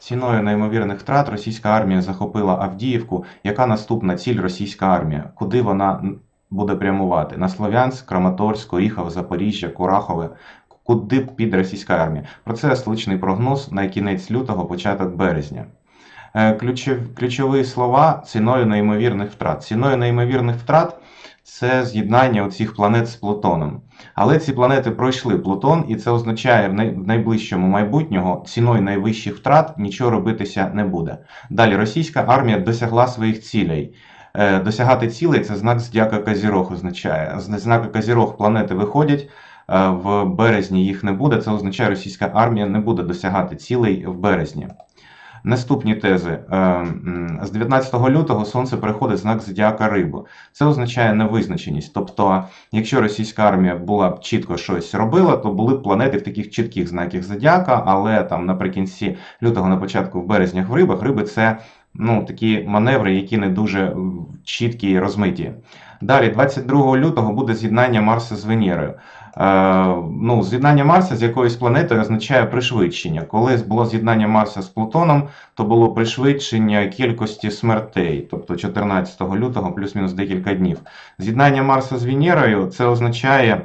Ціною неймовірних втрат російська армія захопила Авдіївку. Яка наступна ціль російська армія? Куди вона буде прямувати? На Слов'янськ, Краматорськ, Оріхов, Запоріжжя, Курахове. Куди піде російська армія? Про це столичний прогноз на кінець лютого, початок березня. Е, ключові слова ціною неймовірних втрат. Ціною неймовірних втрат це з'єднання оцих планет з Плутоном. Але ці планети пройшли Плутон, і це означає в найближчому майбутнього ціною найвищих втрат нічого робитися не буде. Далі російська армія досягла своїх цілей. Е, Досягати цілей це знак зодіака Казірог означає. З знака Казірог планети виходять. е, В березні їх не буде. Це означає, російська армія не буде досягати цілей в березні. Наступні тези. Е, З 19 лютого сонце переходить знак зодіака Рибу. Це означає невизначеність. Тобто, якщо російська армія була б чітко щось робила, то були б планети в таких чітких знаках зодіака, але там наприкінці лютого, на початку в березнях в рибах, риби це ну, такі маневри, які не дуже чіткі і розмиті. Далі, 22 лютого буде з'єднання Марса з Венерою. Е, ну, з'єднання Марса з якоюсь планетою означає пришвидшення. Коли було з'єднання Марса з Плутоном, то було пришвидшення кількості смертей, тобто 14 лютого плюс-мінус декілька днів. З'єднання Марса з Венерою це означає.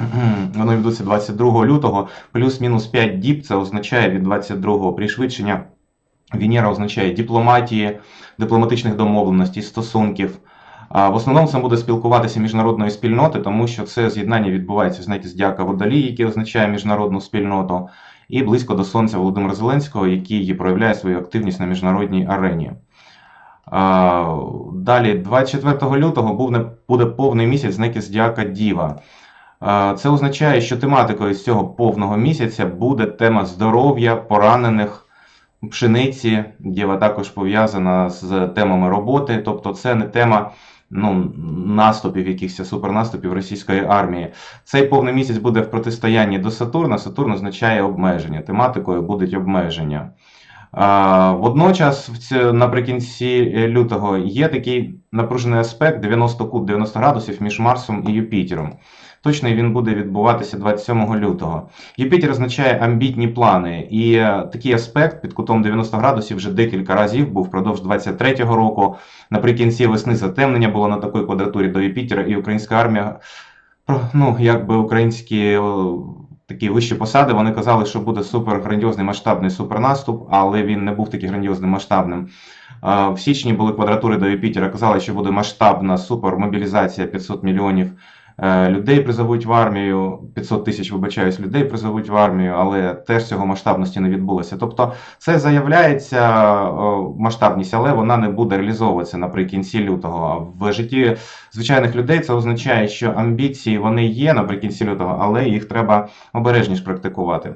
Воно відбудеться 22 лютого, плюс-мінус 5 діб, це означає від 22 пришвидшення. Венера означає дипломатії, дипломатичних домовленостей, стосунків. В основному це буде спілкуватися міжнародної спільноти, тому що це з'єднання відбувається в знакі Здяка Водолій, який означає міжнародну спільноту, і близько до Сонця Володимира Зеленського, який проявляє свою активність на міжнародній арені. Далі, 24 лютого буде, повний місяць знаки Здяка Діва. Це означає, що тематикою з цього повного місяця буде тема здоров'я, поранених, пшениці. Діва також пов'язана з темами роботи, тобто це не тема ну, наступів, якихось супернаступів російської армії. Цей повний місяць буде в протистоянні до Сатурна. Сатурн означає обмеження. Тематикою будуть обмеження. Водночас, наприкінці е, лютого є такий напружений аспект 90 кут 90 градусів між Марсом і Юпітером. Точно він буде відбуватися 27 лютого. Юпітер означає амбітні плани, і е, такий аспект під кутом 90 градусів вже декілька разів був впродовж 23-го року. Наприкінці весни затемнення було на такій квадратурі до Юпітера, і українська армія, ну якби українські такі вищі посади, вони казали, що буде супер грандіозний масштабний супернаступ, але він не був таким грандіозним масштабним. В січні були квадратури до Юпітера, казали, що буде масштабна супермобілізація 500 мільйонів е, людей призовуть в армію, 500 тисяч, вибачаюсь, людей призовуть в армію, але теж цього масштабності не відбулося. Тобто це заявляється масштабність, але вона не буде реалізовуватися наприкінці лютого. В житті звичайних людей це означає, що амбіції вони є наприкінці лютого, але їх треба обережніше практикувати.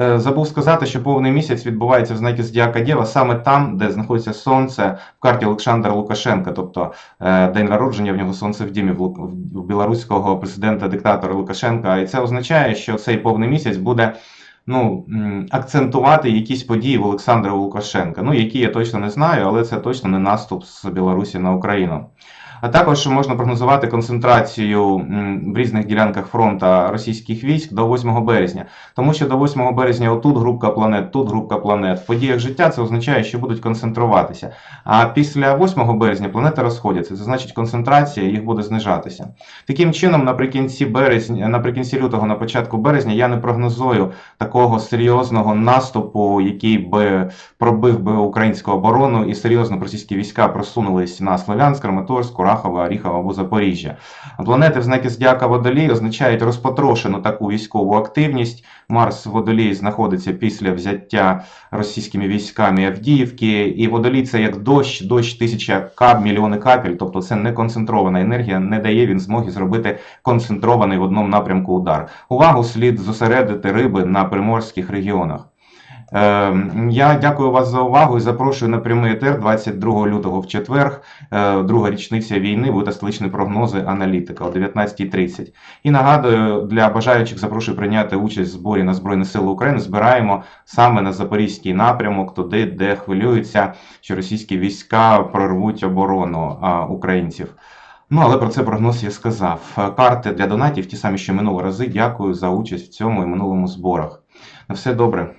Е, Забув сказати, що повний місяць відбувається в знакі Зодіака Дєва саме там, де знаходиться сонце в карті Олександра Лукашенка, тобто е, день народження в нього сонце в дімі в, білоруського президента-диктатора Лукашенка. І це означає, що цей повний місяць буде ну, акцентувати якісь події в Олександра Лукашенка. Ну, які я точно не знаю, але це точно не наступ з Білорусі на Україну. А також можна прогнозувати концентрацію в різних ділянках фронту російських військ до 8 березня. Тому що до 8 березня отут групка планет, тут групка планет. В подіях життя це означає, що будуть концентруватися. А після 8 березня планети розходяться. Це значить концентрація їх буде знижатися. Таким чином, наприкінці березня, наприкінці лютого, на початку березня, я не прогнозую такого серйозного наступу, який би пробив би українську оборону і серйозно російські війська просунулись на Слов'янськ, Краматорськ, Курахове, Оріхове або Запоріжжя. Планети в знаки Зодіака Водолій означають розпотрошену таку військову активність. Марс в Водолії знаходиться після взяття російськими військами Авдіївки, і Водолій це як дощ, дощ тисяча кап, мільйони капель, тобто це не концентрована енергія, не дає він змоги зробити концентрований в одному напрямку удар. Увагу слід зосередити риби на приморських регіонах. Е, Я дякую вас за увагу і запрошую на прямий етер 22 лютого в четвер, е, друга річниця війни, буде столичні прогнози аналітика о 19.30. І нагадую, для бажаючих запрошую прийняти участь в зборі на Збройні Сили України. Збираємо саме на Запорізький напрямок, туди, де хвилюються, що російські війська прорвуть оборону українців. Ну, але про це прогноз я сказав. Карти для донатів, ті самі, що минулого рази. Дякую за участь в цьому і минулому зборах. На все добре.